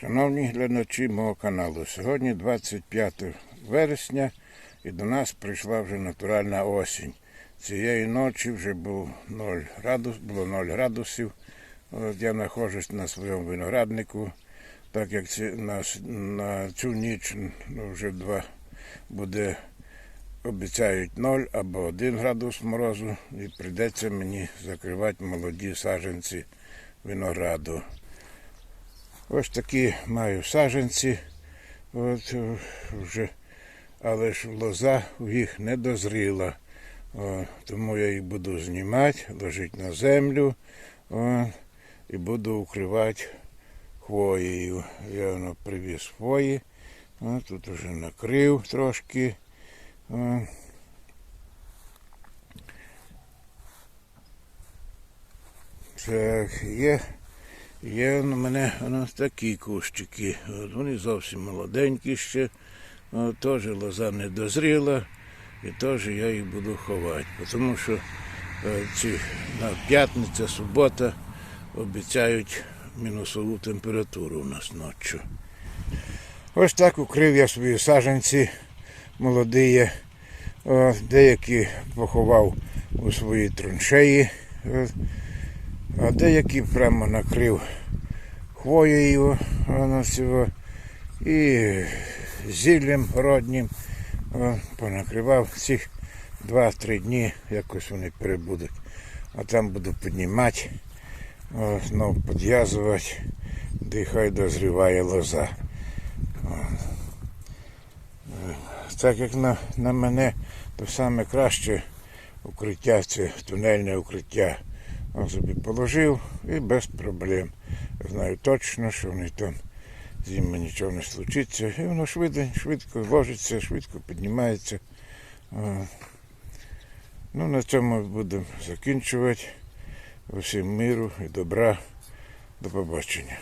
Шановні глядачі мого каналу, сьогодні 25 вересня і до нас прийшла вже натуральна осінь. Цієї ночі вже був 0 градус, було 0 градусів. От я знаходжусь на своєму винограднику, так як ці, на, на цю ніч ну, вже два буде обіцяють 0 або 1 градус морозу, і прийдеться мені закривати молоді саджанці винограду. Ось такі маю саджанці, от, е, вже, але ж лоза в їх не дозріла. О, тому я їх буду знімати, ложити на землю о, і буду укривати хвоєю. Я воно привіз хвої, о, тут вже накрив трошки. О. Так, є Є у мене воно такі кущики. От вони зовсім молоденькі ще. Теж лоза не дозріла. І теж я їх буду ховати. Тому що е, ці на п'ятниця, субота обіцяють мінусову температуру у нас ночі. Ось так укрив я свої саджанці молоді. Деякі поховав у свої траншеї. А деякі прямо накрив хвоєю воно і зіллям роднім понакривав цих 2-3 дні, якось вони перебудуть. А там буду піднімати, знов підв'язувати, де хай дозріває лоза. Так як на, на мене, то саме краще укриття це тунельне укриття. Он собі положив і без проблем. Знаю точно, що вони там з ними нічого не случиться. І воно швидко, швидко ложиться, швидко піднімається. Ну, на цьому будемо закінчувати. Усім миру і добра. До побачення.